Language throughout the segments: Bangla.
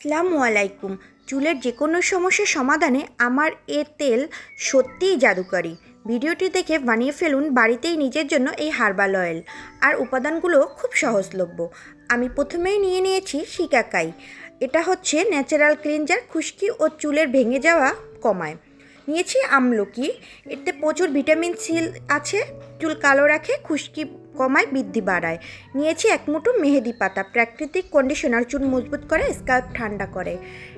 আসসালামু আলাইকুম। চুলের যে কোনো সমস্যার সমাধানে আমার এ তেল সত্যিই জাদুকরী। ভিডিওটি দেখে বানিয়ে ফেলুন বাড়িতেই নিজের জন্য এই হার্বাল অয়েল। আর উপাদানগুলো খুব সহজলভ্য। আমি প্রথমেই নিয়ে নিয়েছি শিকাকাই এটা হচ্ছে ন্যাচারাল ক্লিনজার, খুশকি ও চুলের ভেঙে যাওয়া কমায়। নিয়েছি আমলকি। এতে প্রচুর ভিটামিন সি আছে। চুল কালো রাখে, খুশকি কমায় বৃদ্ধি বাড়ায়। নিয়েছি এক মুঠো মেহেদি পাতা। প্রাকৃতিক কন্ডিশনার চুল মজবুত করে, স্কাল্প ঠান্ডা করে।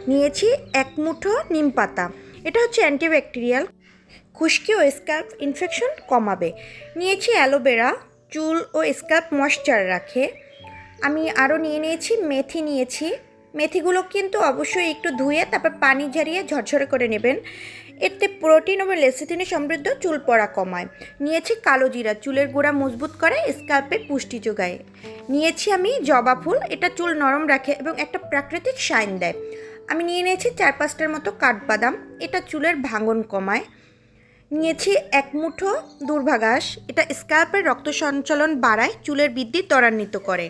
নিয়েছি এক মুঠো নিম পাতা। এটা হচ্ছে অ্যান্টিব্যাকটেরিয়াল। খুশকি ও স্কাল্প ইনফেকশন কমাবে। নিয়েছি অ্যালোভেরা, চুল ও স্কাল্প ময়শ্চার রাখে। আমি আরও নিয়ে নিয়েছি মেথি নিয়েছি। মেথিগুলো কিন্তু অবশ্যই একটু ধুয়ে, তারপর পানি ঝরিয়ে ঝরঝরে করে নেবেন। এতে প্রোটিন ও লেসিথিনে সমৃদ্ধ চুল পড়া কমায়। নিয়েছি কালো জিরা, চুলের গোড়া মজবুত করে স্কাল্পে পুষ্টি যোগায়। নিয়েছি আমি জবা ফুল, এটা চুল নরম রাখে এবং একটা প্রাকৃতিক শাইন দেয়। আমি নিয়ে নিয়েছি চার পাঁচটার মতো কাঠবাদাম, এটা চুলের ভাঙন কমায়। নিয়েছি এক মুঠো দুর্ভাগাস, এটা স্ক্যাল্পের রক্ত সঞ্চালন বাড়ায়, চুলের বৃদ্ধি ত্বরান্বিত করে।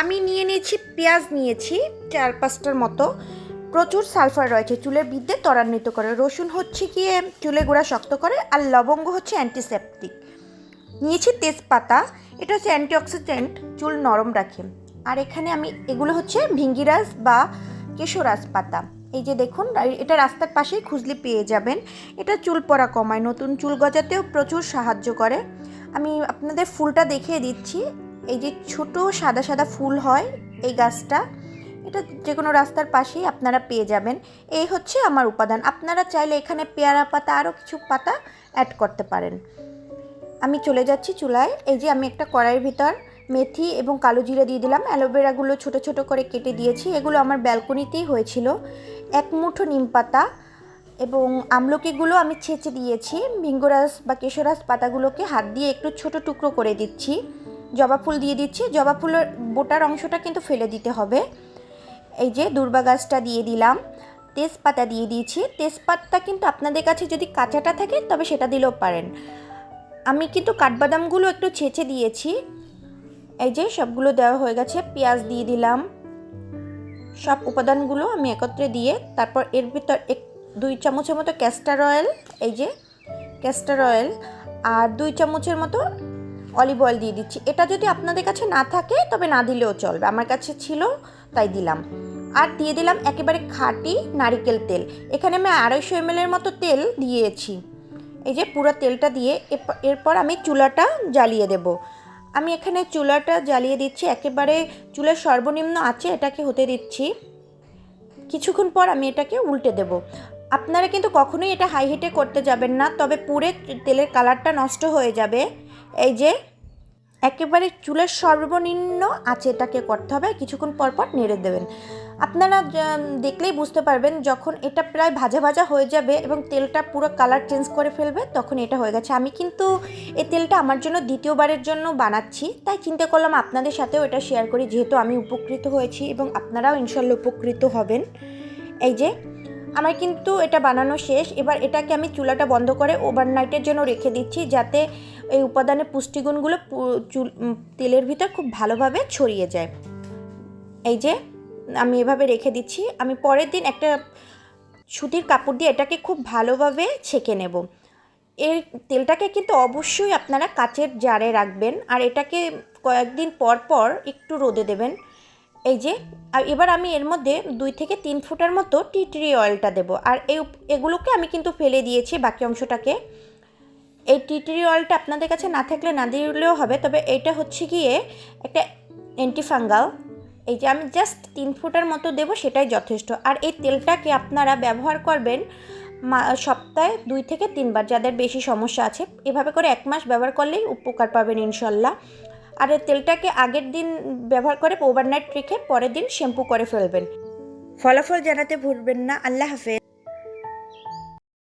আমি নিয়ে নিয়েছি পেঁয়াজ, নিয়েছি চার পাঁচটার মতো প্রচুর সালফার রয়েছে, চুলের বৃদ্ধি ত্বরান্বিত করে। রসুন হচ্ছে গিয়ে চুলে গোড়া শক্ত করে আর লবঙ্গ হচ্ছে অ্যান্টিসেপটিক নিয়েছি তেজপাতা, এটা হচ্ছে অ্যান্টিঅক্সিডেন্ট চুল নরম রাখে। আর এখানে আমি, এগুলো হচ্ছে ভিঙ্গিরাজ বা কেশরাজ পাতা। এই যে দেখুন এটা রাস্তার পাশেই খুঁজলে পেয়ে যাবেন। এটা চুল পড়া কমায়, নতুন চুল গজাতেও প্রচুর সাহায্য করে। আমি আপনাদের ফুলটা দেখিয়ে দিচ্ছি। এই যে ছোট সাদা সাদা ফুল হয় এই গাছটা। এটা যে কোনো রাস্তার পাশেই আপনারা পেয়ে যাবেন। এই হচ্ছে আমার উপাদান। আপনারা চাইলে এখানে পেয়ারা পাতা, আরও কিছু পাতা অ্যাড করতে পারেন। আমি চলে যাচ্ছি চুলায়। এই যে আমি একটা কড়াইয়ের ভিতর মেথি এবং কালো জিরে দিয়ে দিলাম। অ্যালোভেরাগুলো ছোট ছোট করে কেটে দিয়েছি। এগুলো আমার ব্যালকনিতেই হয়েছিল। এক মুঠো নিম পাতা এবং আমলকিগুলো আমি ছেঁচে দিয়েছি। ভিঙ্গরাস বা কেশরাস পাতাগুলোকে হাত দিয়ে একটু ছোট টুকরো করে দিচ্ছি। জবা ফুল দিয়ে দিচ্ছি। জবা ফুলের বোটার অংশটা কিন্তু ফেলে দিতে হবে। এই যে দুর্বা গাছটা দিয়ে দিলাম, তেজপাতা দিয়ে দিয়েছি। তেজপাতা কিন্তু আপনাদের কাছে যদি কাঁচাটা থাকে, তবে সেটা দিলেও পারেন। আমি কিন্তু কাঠবাদামগুলো একটু ছেঁচে দিয়েছি। এই যে সবগুলো দেওয়া হয়ে গেছে, পেঁয়াজ দিয়ে দিলাম। সব উপাদানগুলো আমি একত্রে দিয়ে, তারপর এর ভিতর এক, দুই চামচের মতো ক্যাস্টার অয়েল এই যে ক্যাস্টার অয়েল আর দুই চামচের মতো অলিভ অয়েল দিয়ে দিচ্ছি। এটা যদি আপনাদের কাছে না থাকে, তবে না দিলেও চলবে। আমার কাছে ছিল, তাই দিলাম। আর দিয়ে দিলাম একেবারে খাঁটি নারিকেল তেল। এখানে আমি আড়াইশো এমএলের মতো তেল দিয়েছি। এই যে পুরো তেলটা দিয়ে এরপর আমি চুলাটা জ্বালিয়ে দেব। আমি এখানে চুলাটা জ্বালিয়ে দিচ্ছি। একেবারে চুলের সর্বনিম্ন আছে, এটাকে হতে দিচ্ছি। কিছুক্ষণ পর আমি এটাকে উল্টে দেব। আপনারা কিন্তু কখনোই এটা হাই হিটে করতে যাবেন না, তবে পুরে তেলের কালারটা নষ্ট হয়ে যাবে। এই যে, একেবারে চুলের সর্বনিম্ন আছে এটাকে করতে হবে। কিছুক্ষণ পর পর নেড়ে দেবেন। আপনারা দেখলেই বুঝতে পারবেন, যখন এটা প্রায় ভাজা ভাজা হয়ে যাবে এবং তেলটা পুরো কালার চেঞ্জ করে ফেলবে, তখন এটা হয়ে গেছে। আমি কিন্তু এই তেলটা আমার জন্য দ্বিতীয়বারের জন্য বানাচ্ছি, তাই চিন্তা করলাম আপনাদের সাথেও এটা শেয়ার করি, যেহেতু আমি উপকৃত হয়েছি এবং আপনারাও ইনশাল্লাহ উপকৃত হবেন। এই যে আমার কিন্তু এটা বানানো শেষ। এবার এটাকে আমি চুলাটা বন্ধ করে ওভারনাইটের জন্য রেখে দিচ্ছি যাতে এই উপাদানের পুষ্টিগুণগুলো চুল তেলের ভিতর খুব ভালোভাবে ছড়িয়ে যায়। এই যে আমি এভাবে রেখে দিচ্ছি। আমি পরের দিন একটা সুতির কাপড় দিয়ে এটাকে খুব ভালোভাবে ছেঁকে নেব। এর তেলটাকে কিন্তু অবশ্যই আপনারা কাচের জারে রাখবেন। আর এটাকে কয়েকদিন পর পর একটু রোদে দেবেন। এই যে, আর এবার আমি এর মধ্যে দুই থেকে তিন ফুটার মতো টি ট্রি অয়েলটা দেবো। আর এই এগুলোকে আমি কিন্তু ফেলে দিয়েছি বাকি অংশটাকে। এই টি ট্রি অয়েলটা আপনাদের কাছে না থাকলে না দিলেও হবে, তবে এইটা হচ্ছে গিয়ে একটা অ্যান্টিফাঙ্গাল এই যে, আমি জাস্ট তিন ফুটার মতো দেবো, সেটাই যথেষ্ট। আর এই তেলটাকে আপনারা ব্যবহার করবেন সপ্তাহে দুই থেকে তিনবার, যাদের বেশি সমস্যা আছে। এভাবে করে এক মাস ব্যবহার করলেই উপকার পাবেন ইনশাল্লাহ। আর এই তেলটাকে আগের দিন ব্যবহার করে ওভারনাইট রেখে পরের দিন শ্যাম্পু করে ফেলবেন। ফলাফল জানাতে ভুলবেন না। আল্লাহ হাফেজ।